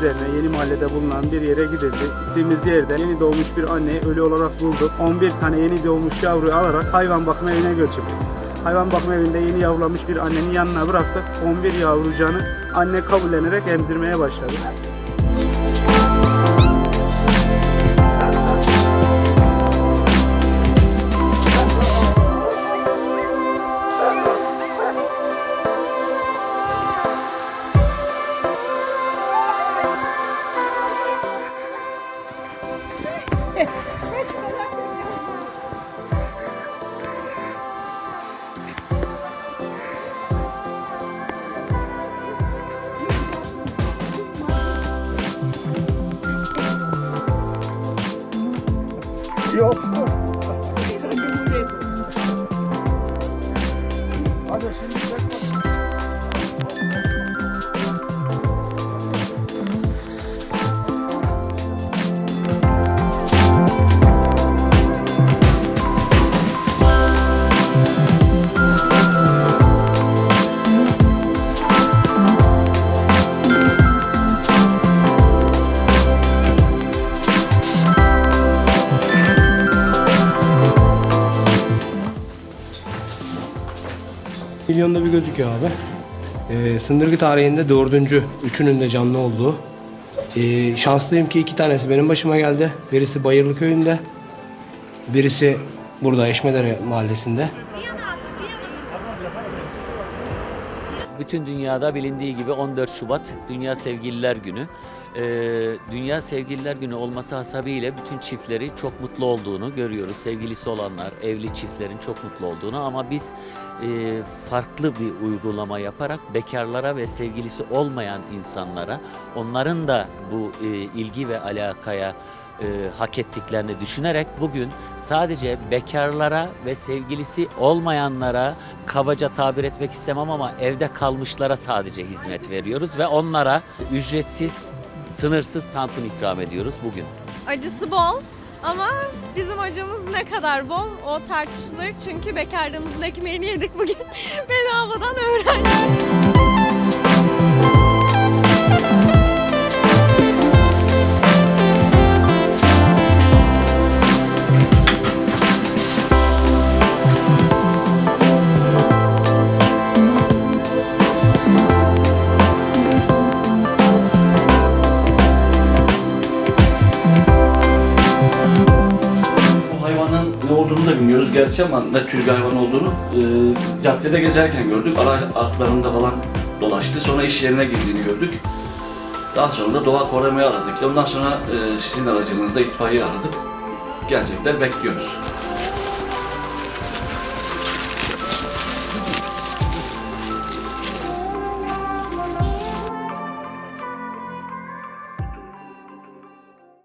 üzerine Yeni Mahalle'de bulunan bir yere gidildi. Gittiğimiz yerde yeni doğmuş bir anneyi ölü olarak bulduk. 11 tane yeni doğmuş yavruyu alarak hayvan bakım evine götürdük. Hayvan bakım evinde yeni yavrulamış bir annenin yanına bıraktık. 11 yavrucanı anne kabullenerek emzirmeye başladı. Yok. Hadi şimdi Milyonda bir gözüküyor abi. Ee, Sındırgı tarihinde dördüncü, üçünün de canlı olduğu. Ee, şanslıyım ki iki tanesi benim başıma geldi. Birisi Bayırlı köyünde, birisi burada Eşmedere mahallesinde. Bütün dünyada bilindiği gibi 14 Şubat Dünya Sevgililer Günü. Ee, Dünya Sevgililer Günü olması hasebiyle bütün çiftleri çok mutlu olduğunu görüyoruz. Sevgilisi olanlar, evli çiftlerin çok mutlu olduğunu ama biz e, farklı bir uygulama yaparak bekarlara ve sevgilisi olmayan insanlara onların da bu e, ilgi ve alakaya e, hak ettiklerini düşünerek bugün sadece bekarlara ve sevgilisi olmayanlara kabaca tabir etmek istemem ama evde kalmışlara sadece hizmet veriyoruz ve onlara ücretsiz sınırsız tantun ikram ediyoruz bugün. Acısı bol ama bizim acımız ne kadar bol o tartışılır. Çünkü bekarlığımızın ekmeğini yedik bugün. Bedavadan öğrendik. Bilmiyoruz gerçi ama ne tür bir hayvan olduğunu e, caddede gezerken gördük. Araç altlarında falan dolaştı. Sonra iş yerine girdiğini gördük. Daha sonra da doğa korumayı aradık. Ondan sonra e, sizin aracınızda itfaiye aradık. Gerçekten bekliyoruz.